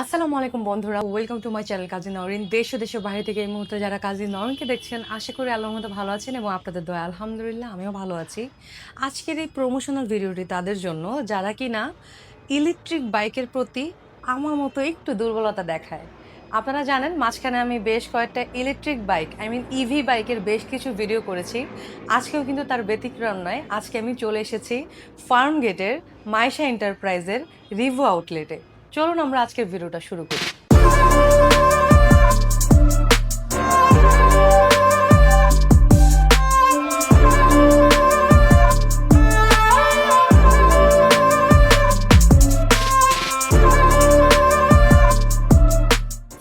আসসালামু আলাইকুম বন্ধুরা welcome to my channel Kazi Norin দেশ দেশের বাইরে থেকে এই মুহূর্তে যারা কাজী নরিনকে দেখছেন, আশা করি আল্লাহর মতো ভালো আছেন এবং আপনাদের দয়া, আলহামদুলিল্লাহ, আমিও ভালো আছি। আজকের এই প্রমোশনাল ভিডিওটি তাদের জন্য, যারা কি না ইলেকট্রিক বাইকের প্রতি আমার মতো একটু দুর্বলতা দেখায়। আপনারা জানেন, মাঝখানে আমি বেশ কয়েকটা electric bike I mean EV বাইকের বেশ কিছু ভিডিও করেছি। আজকেও কিন্তু তার ব্যতিক্রম নয়। আজকে আমি চলে এসেছি ফার্ম গেটের মাইশা এন্টারপ্রাইজের রিভু আউটলেটে চলুন আমরা আজকের ভিডিওটা শুরু করি।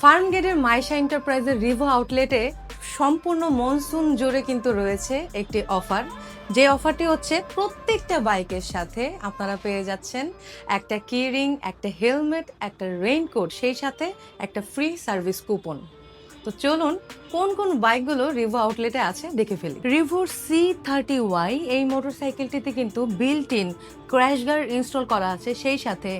ফার্ম গেটের মাইশা এন্টারপ্রাইজের রিভো আউটলেটে সম্পূর্ণ মনসুন জুড়ে কিন্তু রয়েছে একটি অফার। যে অফারটি হচ্ছে, প্রত্যেকটা বাইকের সাথে আপনারা পেয়ে যাচ্ছেন একটা কিরিং একটা হেলমেট একটা রেইনকোট সেই সাথে একটা ফ্রি সার্ভিস কুপন তো চলুন, কোন কোন বাইকগুলো রিভো আউটলেটে আছে দেখে ফেলি। রিভোর সি থার্টি ওয়াই এই মোটরসাইকেলটিতে কিন্তু built in crash guard install করা আছে। সেই সাথে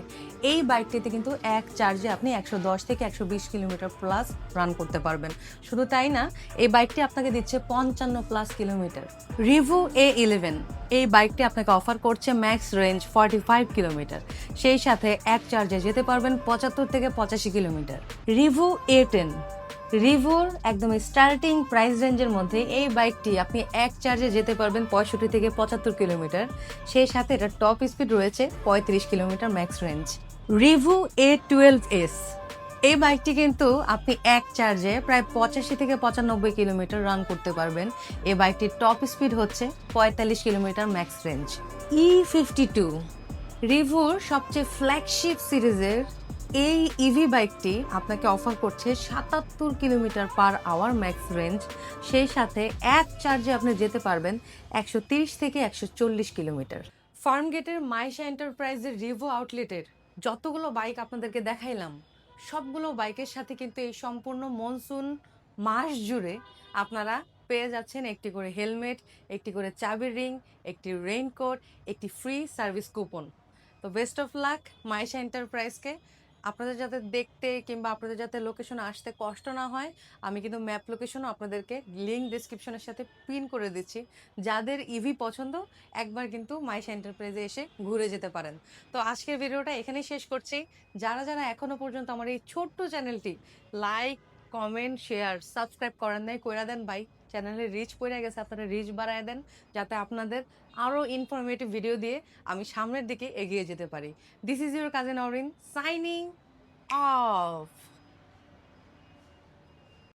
এই বাইকটিতে কিন্তু এক চার্জে আপনি একশো দশ থেকে একশো বিশ কিলোমিটার প্লাস রান করতে পারবেন। শুধু তাই না, এই বাইকটি আপনাকে দিচ্ছে পঞ্চান্ন plus kilometre. Revoo A eleven এই বাইকটি আপনাকে অফার করছে max range forty five kilometre. সেই সাথে এক চার্জে যেতে পারবেন পঁচাত্তর থেকে পঁচাশি কিলোমিটার। রিভো এ টেন রিভোর একদম স্টার্টিং প্রাইস রেঞ্জের মধ্যে এই বাইকটি আপনি এক চার্জে যেতে পারবেন পঁয়ষট্টি থেকে পঁচাত্তর কিলোমিটার সেই সাথে এটা টপ স্পিড রয়েছে পঁয়ত্রিশ kilometre max range Revoo A twelve S এই বাইকটি কিন্তু আপনি এক চার্জে প্রায় পঁচাশি থেকে পঁচানব্বই কিলোমিটার রান করতে পারবেন। এই বাইকটির টপ স্পিড হচ্ছে পঁয়তাল্লিশ kilometre max range E fifty two রিভুর সবচেয়ে ফ্ল্যাগশিপ সিরিজের এই ইভি বাইকটি আপনাকে অফার করছে সাতাত্তর kilometre per hour max range সেই সাথে এক চার্জে আপনি যেতে পারবেন একশো থেকে একশো চল্লিশ কিলোমিটার। ফার্মগেটের মাইশা এন্টারপ্রাইজের রিভো আউটলেটের যতগুলো বাইক আপনাদেরকে দেখাইলাম, সবগুলো বাইকের সাথে কিন্তু এই সম্পূর্ণ মনসুন মাস জুড়ে আপনারা পেয়ে যাচ্ছেন একটি করে হেলমেট একটি করে চাবির রিং একটি রেইনকোট একটি ফ্রি সার্ভিস কুপন তো বেস্ট অফ লাক মাইশা এন্টারপ্রাইজকে। আপনাদের যাতে দেখতে কিংবা আপনাদের যাতে লোকেশনে আসতে কষ্ট না হয়, আমি কিন্তু ম্যাপ লোকেশনও আপনাদেরকে লিঙ্ক ডিসক্রিপশনের সাথে পিন করে দিচ্ছি। যাদের ইভি পছন্দ, একবার কিন্তু মাইশা এন্টারপ্রাইজে এসে ঘুরে যেতে পারেন। তো আজকের ভিডিওটা এখানেই শেষ করছি। যারা যারা এখনও পর্যন্ত আমার এই ছোট্ট চ্যানেলটি লাইক কমেন্ট শেয়ার সাবস্ক্রাইব করেন নাই, কইরা দেন ভাই। চ্যানেলের রিচ পড়ে গেছে, আপনারা রিচ বাড়ায় দেন, যাতে আপনাদের আরও ইনফরমেটিভ ভিডিও দিয়ে আমি সামনের দিকে এগিয়ে যেতে পারি। This is your cousin Orin signing off